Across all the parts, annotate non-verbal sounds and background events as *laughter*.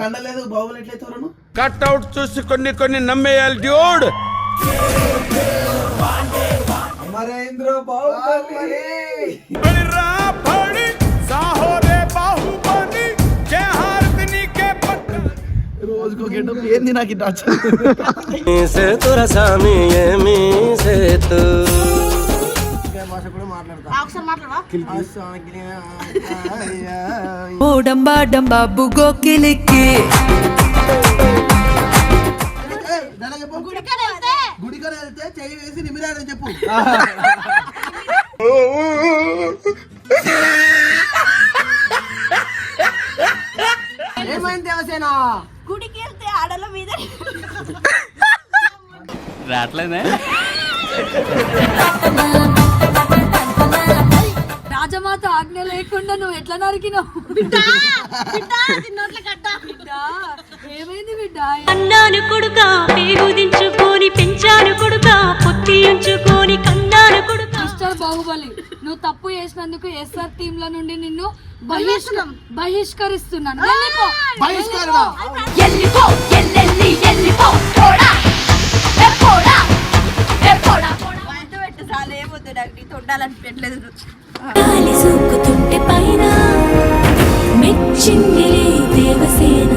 కండలేదు? బాహుబలి ఎట్లయితే కట్అవుట్ చూసి కొన్ని కొన్ని నమ్మేయాలి డ్యూడ్. అమరేంద్ర బాహుబలి. రోజుకో గెటప్. ఏంది నాకు ఇట్లా ఓ డంబా డంబా వెళ్తే? వెళ్తే చెయ్యి వేసి నిమిరాడని చెప్పు. ఏమైంది దేవసేన గుడికి వెళ్తే ఆడల మీద *laughs* రాజమాత ఆజ్ఞ లేకుండా నువ్వు ఎట్లా నరికినావు? బిడ్డ బిడ్డ తిన్నోట్ల కట్ట. బిడ్డ ఏమైంది బిడ్డ? అన్నాను కొడుక పేగుదించుకొని పెంచాను కొడుక పొత్తి ఉంచుకొని కన్నాను కొడుక. మిస్టర్ బాహుబలి నువ్వు తప్పు చేసినందుకు ఎస్ఆర్ టీమ్లో నుండి నిన్ను బహిష్క బహిష్కరిస్తున్నాను. వెళ్ళిపో. తొండాలని పెట్టలేదు గాలి సూకుతుంటే పైన మెచ్చిందిలే దేవసేన.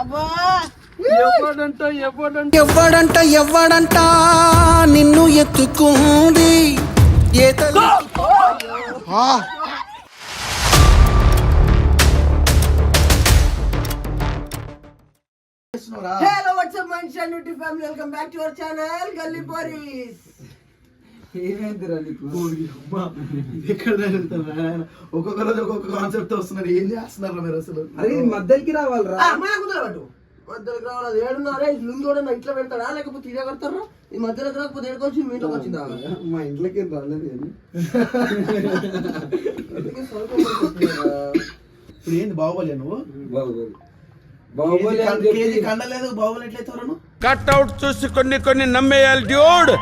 అబ్బా ఎవ్వడంట ఎవ్వడంట నిన్ను ఎత్తుకుంది. ఏ తల్లి? హలో వాట్సాప్ మనిషి nutri family welcome back to our channel గల్లీ పోరీస్ ఏమైందిరా నీకు? ఎక్కడ? ఒక్కొక్క రోజు ఒక్కొక్క కాన్సెప్ట్ వస్తున్నారు. ఏం చేస్తున్నారు మీరు అసలు? అరే మధ్యకి రావాలిరా. మన కుదరబట్టు మధ్యలోకి రావాలి. అది ఏడున్నారా ఈ లుంగి కూడా నా ఇంట్లో పెడతాడా? లేకపోతే ఇదే కడతారా? ఈ మధ్యలోకి రాకపోతే ఏడుకొచ్చి మీ ఇంట్లోకి వచ్చిందా? మా ఇంట్లోకి ఏం రాలేదు? *laughs* ఇప్పుడు ఏంది బాహుబలి నువ్వు? బాహుబలి. బాహుబలి కండలేదు బాహుబలి ఎట్లయితే కట్అవుట్ చూసి కొన్ని కొన్ని నమ్మేయాలి డ్యూడ్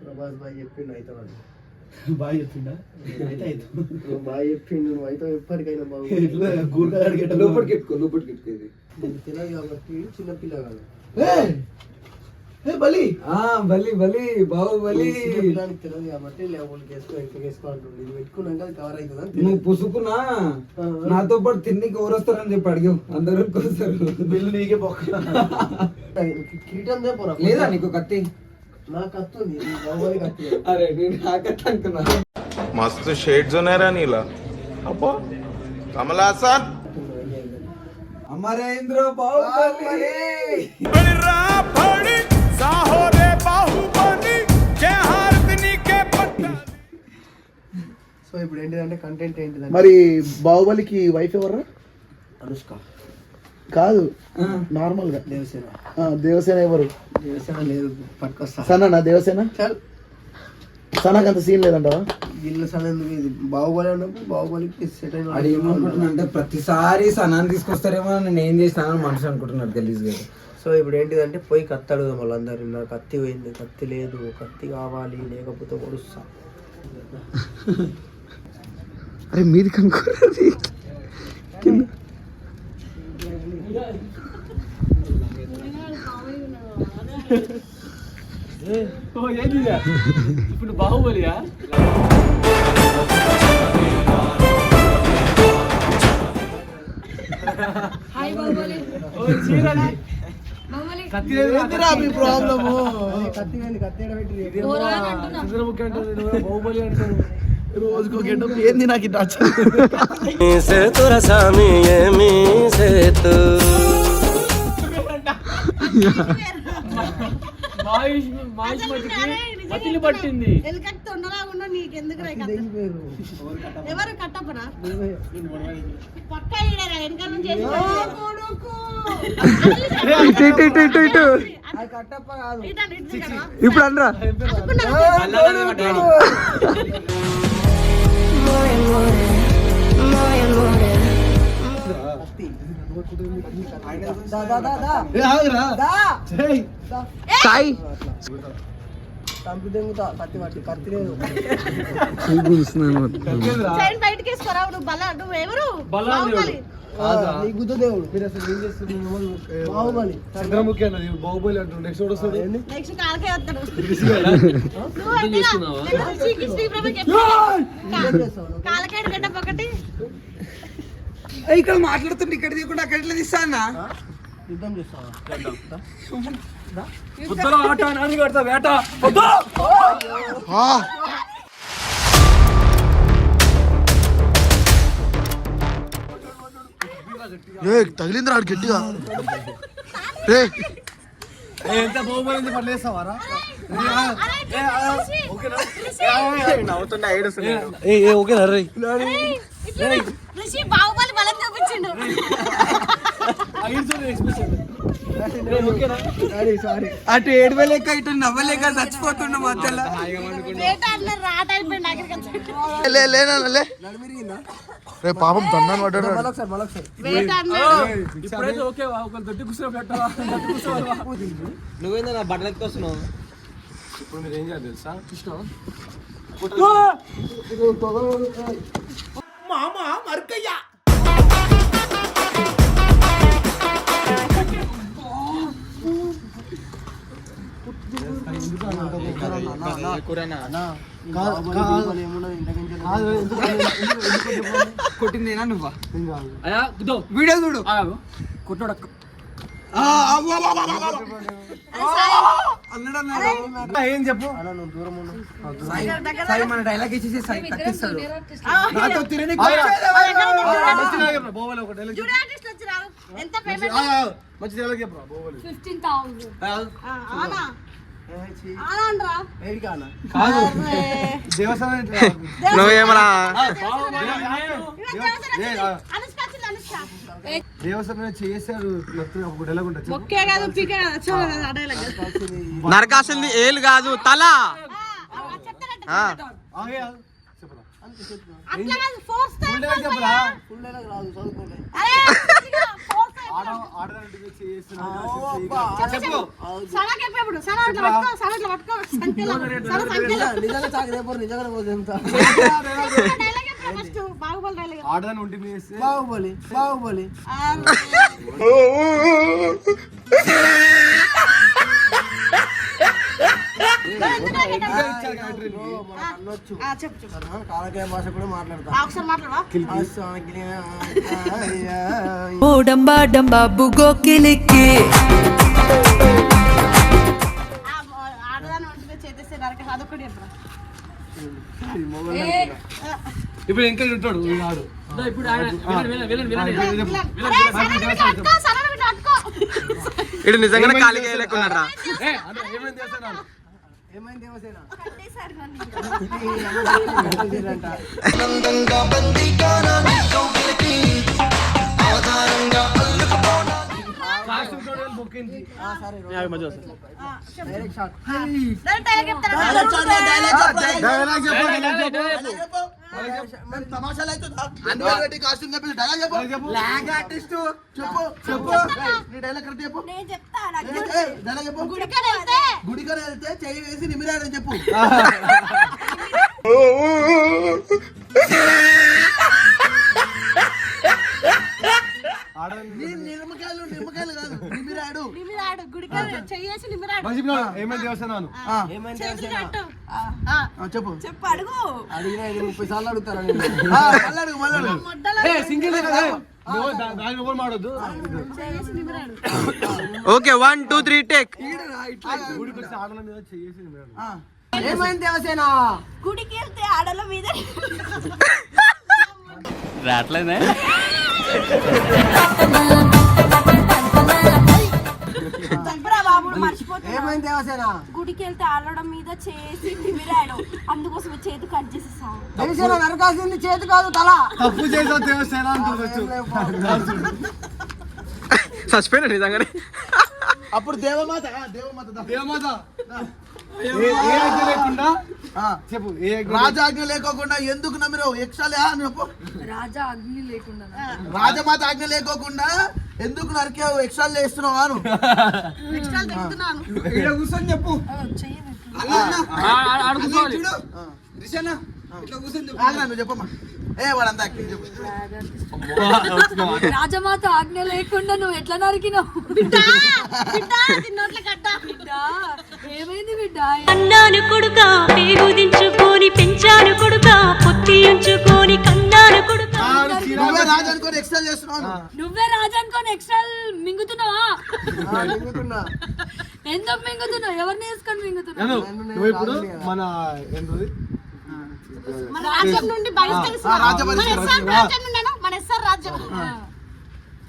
ప్రభాస్ బాయ్ చెప్పిండు అయితే వాడు *laughs* బాగా చెప్పిండా? అయితే అయితే నువ్వు బాయ్ చెప్పిండు నువ్వు అయితే ఎప్పటికైనా *laughs* గెటప్ లోపలికి ఎట్టుకో లోపలికి ఎట్టుకో ఇది. తెలియదు కాబట్టి చిన్న పిల్ల కాదు. బలి. బలి బలి బాహుబలి తెలియదు కాబట్టి లేకుండా ఇది పెట్టుకున్నాక అది కవర్ అవుతుంది నువ్వు పుసుకున్నా. నాతో పాటు తిన్ని ఎవరు వస్తారని చెప్పి అడిగావు. అందరూ బిల్లు నీకే కిరీటం లేదా నీకు కత్తి? నా కత్తి ఉంది. కత్తి అరే నేను నా కత్తి అంటున్నా మస్తు షేడ్స్ ఉన్నారా నీలా. అబ్బా. కమలాసన్ అమరేంద్ర బాహుబలి. సో ఇప్పుడు ఏంటిదంటే కంటెంట్ ఏంటిదంటే? మరి బాహుబలికి వైఫ్ ఎవర్రా? అనుష్క. కాదు. నార్మల్గా. దేవసేన. ఆ, దేవసేన ఎవరు? దేవసేన లేదు పట్టుకొస్తా. సనా దేవసేన? చల్. సనాకి అంత సీన్ లేదంటావా? గిన్నె సన ఎందుకు ఇది? బాహుబలి అన్నప్పుడు బాహుబలికి సెట్ అయిన అది ఏమనుకుంటున్నా అంటే ప్రతిసారి సనాన్ని తీసుకొస్తారేమో నేను ఏం చేసినానని మనసు అనుకుంటున్నాడు గలీజ్ గారు సో ఇప్పుడు ఏంటిదంటే పోయి కత్తి అడుగుదాం వాళ్ళందరూ నా కత్తి పోయింది కత్తి లేదు కత్తి కావాలి లేకపోతే పొడుస్తా అరే మీది కనుకోరది హాయ్ బాహుబలి. బాహుబలి ఏంటిరా మీ ప్రాబ్లము. రోజుకో గెటప్. ఏంది నాకు ఇట్లా సేతుర ఏమి సేతు రా ఎవరు కట్టపనా పక్క వెనకాల నుంచి? ఇప్పుడు అనరా? కత్తి దా, దా, దా, దా. ఏ, ఆగురా. దా. చెయ్. సాయి. చంపి దెంగుతా కత్తి పట్టి కత్తి లేదు. ఎక్కేదిరా. చైన్ బయటకి వేసుకోరా నువ్వు బల నువ్వు ఎవరు బల బాహుబలి. కాదా? నీ గుద్ద దేవుడు. మీరు అసలు ఏం చేస్తున్నారు? బాహుబలి. చంద్రముఖి అన్నది బాహుబలి అంటారు. నెక్స్ట్ కూడా వస్తుంది నెక్స్ట్ కాలకే వస్తాడు? కాలకేడు గడ్డ ఒకటి. ఇక్కడ మాట్లాడుతుంటే ఇక్కడ తీయకుండా అక్కడ ఎట్లా తీస్తా అన్న యుద్ధం చేస్తావా? ఏ తగిలిందిరా ఆడు గట్టిగా. రే ఎంత బాహుబలి ఉంది పడలేస్తావారా ఓకేనా? రే? రిషి బాహుబలి బలం చూపించిండు. సారీ అటు ఏడువలేక ఇటు నవ్వలేక చచ్చిపోతుండ మధ్యలో. రే పాపం తన్నాను పడ్డాడు నువ్వేందా నా బట్టలు ఎత్తుకొస్తున్నావు? ఇప్పుడు మీరు ఏం చేయాలి తెలుసా? కృష్ణ కొట్టిందేనా నువ్వా? వీడియో చూడు. కుట్టాడు ఏం చెప్పు? సాయి సాయి మన డైలాగ్ ఇచ్చేసి సాయి తగ్గిస్తాడు ఆ, నాతో పేమెంట్ మంచి డైలాగ్ చెప్పు నువ్వేమరా నరకాల్సింది ఏలు కాదు తల. ఫోర్స్ ఫుల్ డైలాగ్ చెప్పరా ఫుల్ డైలాగ్ రాదు చదువుకోలే అరే ఫోర్స్ ఆడ ఆడదానికి చేస్తున్నా చెప్పు. సనా చెప్పేప్పుడు సనా అట్లా పట్టుకో సనా అట్లా పట్టుకో. సంఖ్యలో సనా సంఖ్యలో. నిజంగా చాకు రేపు నిజంగా పోతే ఎంత? డైలాగ్ చెప్పు. ఫస్ట్? బాహుబలి బాహుబలి కాలకేయ భాష కూడా మాట్లాడతా. డంబా బుగోకిలికి ఇప్పుడు ఇంకా ఉంటాడు వీడు ఆడు. ఇప్పుడు ఇటు నిజంగానే ఖాళీగా వేయలేకున్నారా ఏమైంది దేవసేన డైలాగ్ చెప్తారా? తమాషాలు కాస్ట్యూమ్ చెప్పి. డైలాగ్ చెప్పు. ఆర్టిస్ట్ చెప్పు చెప్పు. నీ డైలాగ్ కరెక్ట్ చెప్పు. నేను చెప్తా డైలాగ్ చెప్పు. గుడికాడ వెళ్తే. గుడికని వెళ్తే చెయ్యి వేసి నిమిరాడని చెప్పు. *laughs* *laughs* నిమ్మకాయలు కాదు నిమిరాడు. నిమిరాడు చెయ్యేసి నిమిరాడు. ఏమైంది చేస్తున్నాను చెప్పు. చెప్పు అడుగు. అడిగినా ఇది ముప్పై సార్లు అడుగుతారా నేను? ఆ, మళ్ళీ అడుగు మళ్ళీ అడుగు. మొడ్డలో single okay one two three take. ఏమైంది దేవసేన? గుడికి వెళ్తే ఆడల మీద. మర్చిపోతున్నా ఏమైంది దేవసేన? గుడికి వెళ్తే ఆడడం మీద చేసి నిమిరాడు అందుకోసం చేతి కట్ చేసేసా దేవసేన నరకాల్సింది చేతి కాదు తల. తప్పు చేసా దేవసేన అంటుండొచ్చు చచ్చిపోయినా నిజంగానే? అప్పుడు దేవమాత దేవమాత. దేవమాత. లేకుండా చెప్పు రాజాజ్ఞ లేకోకుండా ఎందుకు నమ్మిరు? ఎక్స్ట్రా చెప్పు. రాజా అగ్ని లేకుండా రాజమాత ఆజ్ఞ లేకోకుండా ఎందుకు నరికావు? ఎక్స్ట్రా వేస్తున్నావు అను కూర్చొని చెప్పు. అడుగుకోవాలి చూడు. రిషన్న ఇట్లా కూర్చొని చెప్పు. చెప్పమ్మా. రాజమాత ఆజ్ఞ లేకుండా నువ్వు ఎట్లా నరికినావు? బిడ్డ బిడ్డ తిన్నోట్ల కట్ట. బిడ్డ ఏమైంది బిడ్డ? కన్నాను కొడుక పేగుదించుకొని పెంచాను కొడుక పొత్తి ఉంచుకొని కన్నాను కొడుక. నువ్వే రాజు అనుకొని ఎక్స్ట్రా చేస్తున్నావు. నువ్వే రాజా అనుకోని ఎక్స్ట్రా మింగుతున్నావా ఎందుకు మింగుతున్నావు? ఎవరిని వేసుకొని మింగుతున్నావు? నన్ను నువ్వు ఇప్పుడు మన ఏంటది? మన రాజ్యం నుండి మన ఎస్ఆర్ రాజ్యం నుండి మన ఎస్ఆర్ రాజ్యం.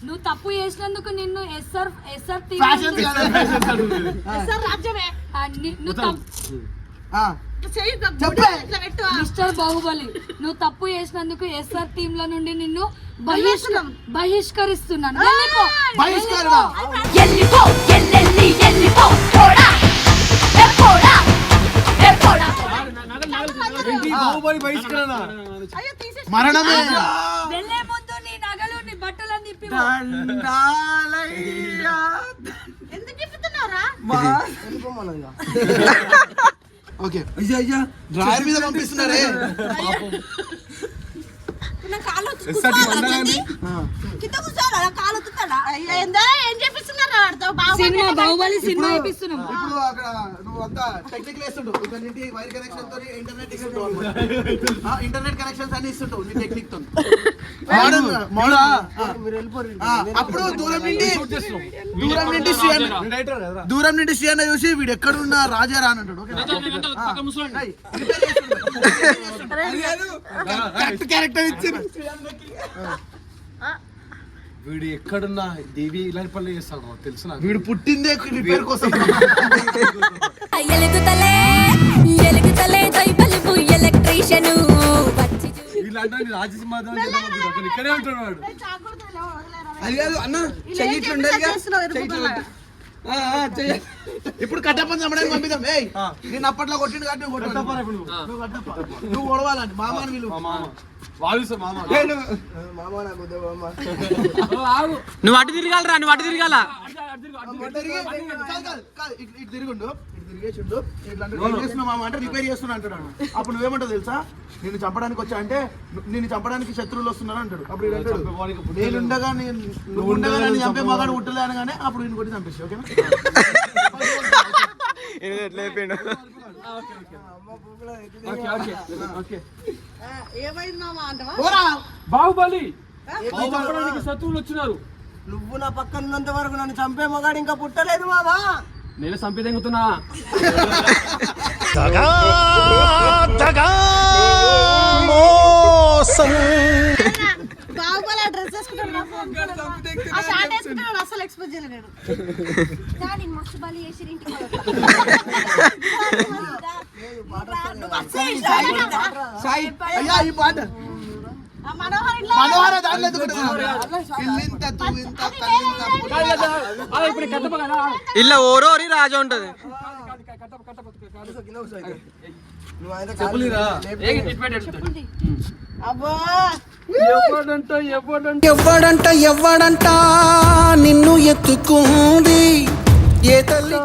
నువ్వు తప్పు చేసినందుకు నిన్ను ఎస్ఆర్ ఎస్ఆర్ రాజ్యమే. నువ్వు మిస్టర్ బాహుబలి నువ్వు తప్పు చేసినందుకు ఎస్ఆర్ టీమ్లో నుండి నిన్ను బహిష్క బహిష్కరిస్తున్నాను. మరణమే. వెళ్ళే ముందు నీ నగలు నీ బట్టలన్నీ ఇప్పి ఎందుకు తిప్పుతున్నారా. ఓకే. అయ్యా అయ్యా. డ్రాయర్ మీద పంపిస్తున్నారే. కాలు కింద కూర్చోరా కాలు అయ్యా. ఏందా ఏం చేపిస్తున్నారా సినిమా బాహుబలి సినిమా ఇప్పిస్తున్నాం ఇప్పుడు అక్కడ నువ్వు అంతా టెక్నికల్ వేస్తుంటావు. ఒక ఇంటి వైర్ కనెక్షన్తో ఇంటర్నెట్ ఇస్తుంటావు ఇంటర్నెట్ కనెక్షన్స్ అన్ని ఇస్తుంటావు నీ టెక్నిక్తో మీరు వెళ్ళిపోరు అప్పుడు దూరం నుండి దూరం నుండి కదా? దూరం నుండి అన్న చూసి వీడు ఎక్కడున్నా రాజా రా అని అంటాడు చేస్తుండు. క్యారెక్టర్ ఇచ్చింది. వీడు ఎక్కడున్నా దేవి ఇలాంటి పనులు చేస్తాడు తెలుసు నాకు. వీడు పుట్టిందే రిపేర్ కోసం. ఎలుగుతలే ఎలుగుతలే దైబలుపు ఎలక్ట్రీషియన్. వచ్చి ఇక్కడే ఉంటాడు వాడు అది కాదు అన్న చెయ్యి ఇట్లా చెయ్యి ఇట్లా ఇరుపుతున్నావు. ఇప్పుడు కట్టప్పని చంపడానికి పంపిద్దాం. ఏయ్ నేను అప్పట్లో కొట్టిండు కాబట్టి నువ్వు కొట్టాలి. నువ్వు. కొడవాలని మామాని వీళ్ళు ఏ, నువ్వు. అటు తిరగాలరా నువ్వు అటు తిరగాల? ఇటు- తిరుగుండు. తిరిగేసిండు. అంటే రిపేర్ చేస్తున్నా అంటాడు వాడు. అప్పుడు నువ్వేమంటావు తెలుసా? నిన్ను చంపడానికి వచ్చా అంటే నిన్ను చంపడానికి శత్రువులు వస్తున్నారు అంటాడు. అప్పుడు నేను ఉండగా నేను నువ్వు ఉండగా నన్ను చంపే మగాడు పుట్టలే అనగానే అప్పుడు నేను కొట్టి చంపేసి ఓకేనా? Okay okay okay. ఆ, ఏమైంది మామ అంటవా? పోరా. బాహుబలి చంపడానికి శత్రువులు వచ్చినారు. నువ్వు నా పక్కన ఉన్నంత వరకు నన్ను చంపే మగాడు ఇంకా పుట్టలేదు మామా. నేను తెంగుతున్నా అసలు ఎక్స్పోజ్ చేయలేడు కానీ మస్తు బలి చేసి ఇంటికి సాయి అయ్యా ఈ పాట మనోహర్ కదా ఇలా ఓరోరి రాజా ఉంటది. ఎవడంట ఎవడంట? ఎవ్వడంట ఎవ్వడంట నిన్ను ఎత్తుకుంది ఏ తల్లి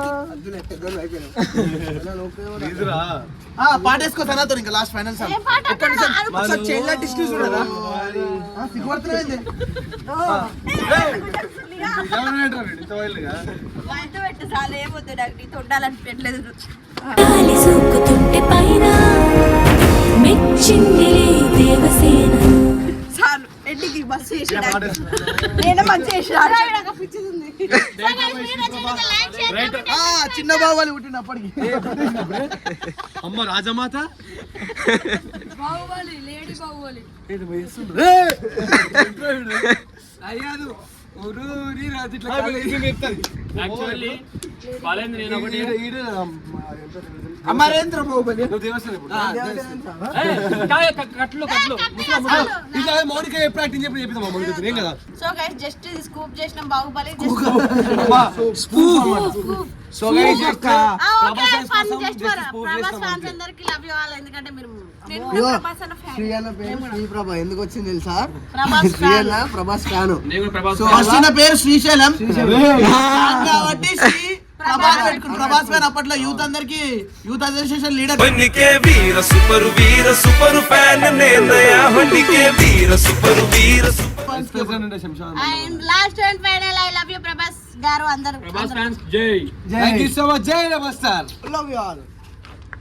*laughs* ఇదిరా ఆ, పాట వేసుకో తర్వాత ఇంకా లాస్ట్ ఫైనల్ సార్ పాట. అంటాడు? ఒకసారి చైల్డ్ సోకుతుంటే పైన మెచ్చింది దేవసేన. బస్సు నేను మంచి *laughs* చిన్న బావాలి పుట్టిండు అప్పటికి. అమ్మ రాజమాత? బాహుబలి లేడీ బాహుబలి. అయ్యాదు. యాక్చువల్లీ బాలేంద్ర నేను ఒకటి. అమరేంద్ర బాహుబలి? కట్లు మౌనిక ఎప్పుడు యాక్టింగ్ చెప్పి చెప్పింది మౌనిక ఏం కదా? సో గైస్ జస్ట్ ఇది స్కూప్ చేసిన Baahubali so guys just Prabhas fans అందరికి లవ్ యూ ఆల్ ఎందుకంటే మీరు నేను ప్రభాస్ అన్న. పేరు శ్రీ ప్రభ ఎందుకు వచ్చింది తెలుసా? ప్రభాస్ *laughs* ఫ్యాన్. ఫస్ట్ పేరు శ్రీశైలం. కాబట్టి ప్రభాస్ గారు అప్పట్లో యూత్ అందరికి యూత్ అసోసియేషన్ లీడర్. సూపర్ వీర సూపర్ ఫ్యాన్ వీర సూపర్ వీర లాస్ట్ లవ్ ప్రభాస్ గారు అందరూ. జై. జై. సో మచ్ జై ప్రభాస్ సార్. Love all